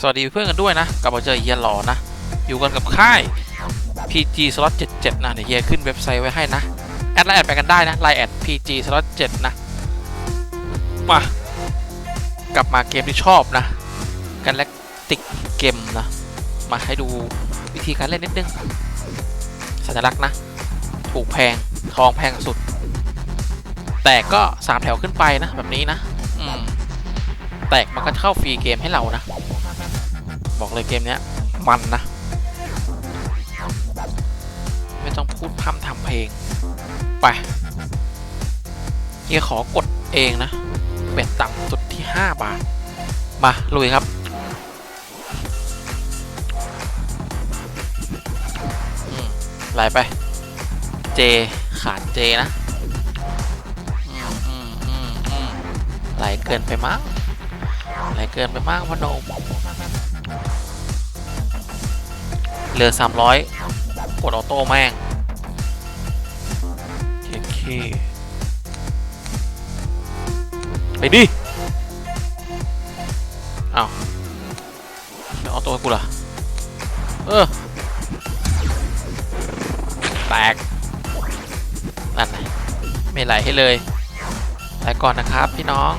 สวัสดีเพื่อนกันด้วยนะ กลับมาเจอเฮียหล่อนะ อยู่กันกับค่าย PG Slot 77 นะเดี๋ยวเฮียขึ้นเว็บไซต์ไว้ให้นะ แอดไลน์แอดไปกันได้นะไลน์แอด PG Slot 7 นะ มากลับมาเกมที่ชอบนะกันแลกติกเกมนะ มาให้ดูวิธีการเล่นนิดนึง สัญลักษณ์นะ ถูกแพงทองแพงสุด แต่ก็ 3 แถวขึ้นไปนะ แบบนี้นะ แตกมันก็เข้าฟรีเกมให้เรานะ บอกเลยเกมเนี้ย มันนะ ไม่ต้องพูดพร่ำทำเพลง ไปเฮียขอกดเองนะเบ็ดต่ำสุดที่ 5 บาท มาลุยครับไหลไป เจ ขาดเจนะไหลเกินไปมั้งไหลเกินไปมากพนม เหลือสามร้อยกดออโต้แม่งเคเคไปดิเอาเดี๋ยวออโต้ให้กูล่ะ เออ แตก นั่นไงไม่ไหลให้เลยไหลก่อนนะครับพี่น้อง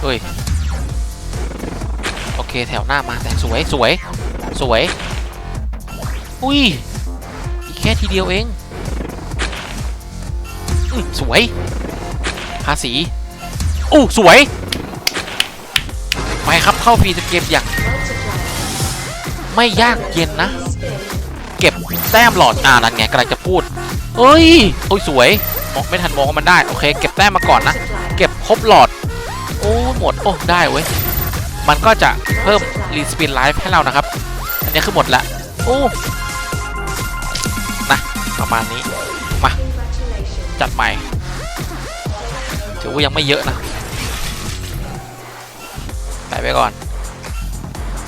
เฮ้ย โอเคแถวหน้ามาแต่สวยสวยสวย อุ้ยอีกแค่ทีเดียวเองอสวยภาษีอู้สวย ไปครับเข้าฟรีเกมอย่างไม่ยากเย็นนะ เก็บแต้มหลอดอ่านั่นไงกำลังจะพูดเอ้ยโอ้ยสวยมองไม่ทันมองมันได้ โอเค เก็บแต้มมาก่อนนะ เก็บครบหลอด โอ้ หมด โอ้ ได้เว้ย มันก็จะเพิ่มรีสปินไลฟ์ให้เรานะครับ อันนี้คือหมดละโอ้นะประมาณนี้ มา จัดใหม่ถือว่ายังไม่เยอะนะไปไปก่อน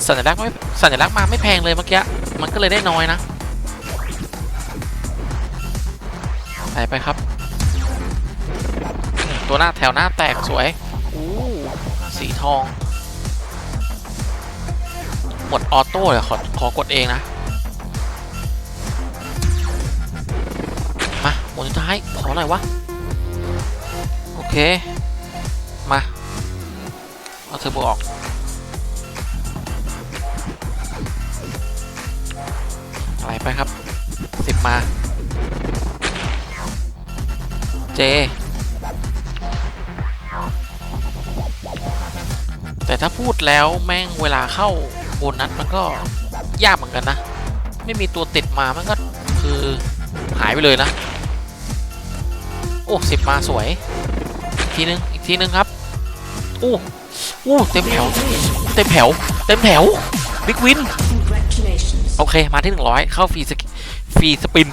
สัญลักษณ์ไม่สัญลักษณ์มาไม่แพงเลยเมื่อกี้มันก็เลยได้น้อยนะไปไปครับ ตัวหน้าแถวหน้าแตกสวย อู้สีทอง หมดออโต้เลยขอขอกดเองนะ มาหมดสุดท้าย ขอหน่อยวะ โอเค มา เอาเทอร์โบออก อะไรไปครับสิบมา เจแต่ถ้าพูดแล้วแม่งเวลาเข้า โบนัสมันก็ยากเหมือนกันนะ ไม่มีตัวติดมามันก็คือหายไปเลยนะ โอ้สิบมาสวย อีกทีนึง อีกทีนึงครับโอู้อู้เต็มแถว เต็มแถว เต็มแถว บิ๊กวิน โอเค มาที่100เข้าฟรีสฟรีสปิน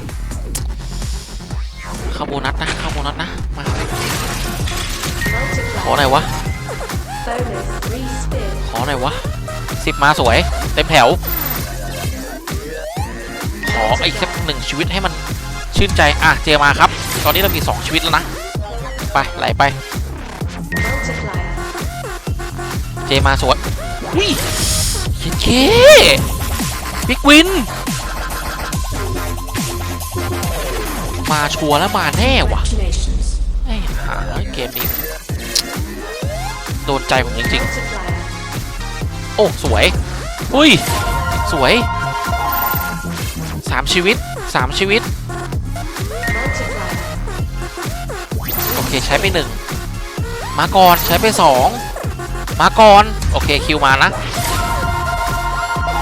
เข้าโบนัสนะ เข้าโบนัสนะ มาขอหน่อยวะ ขอหน่อยวะ สิบมาสวย เต็มแถว ขออีกสักหนึ่งชีวิตให้มันชื่นใจ อะ เจมาครับ ตอนนี้เรามี 2 ชีวิตแล้วนะ ไป ไหลไป เจมาสวยอุ้ยเคบิ๊กวิน มาชัวร์แล้วมาแน่ว่ะไอ้หาเกมนี้ โดนใจผมจริงๆ โอ้สวย อุ้ย สวยสามชีวิตสามชีวิต โอเค ใช้ไปหนึ่งมาก่อนใช้ไปสองมาก่อน โอเค คิวมานะ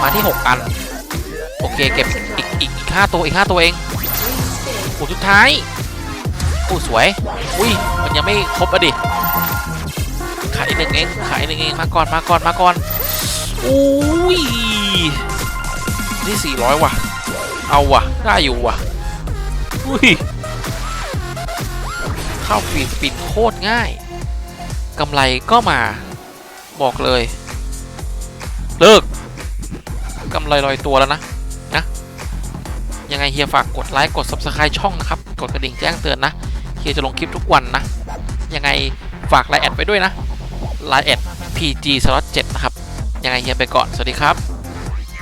มาที่ 6 อัน โอเค เก็บอีกอีกอีกห้าตัวอีกห้าตัวเองโอ้สุดท้ายโอ้สวย อุ้ย มันยังไม่ครบอะดิายหนึ่งเองขายหนึ่งเองมาก่อนมาก่อนมาก่อนอุ้ยนี่สี่ร้อยว่ะ เอาว่ะ ได้อยู่ว่ะอุ้ยเข้าฟรีสปินโคตรง่ายกำไรก็มาบอกเลย เลิกกำไรลอยตัวแล้วนะนะยังไงเฮียฝากกดไลค์กด subscribe ช่องนะครับ กดกระดิ่งแจ้งเตือนนะเฮียจะลงคลิปทุกวันนะ ยังไงฝากไลน์แอดไปด้วยนะ Line แอด PG Slot 7นะครับ ยังไงเฮียไปก่อน สวัสดีครับ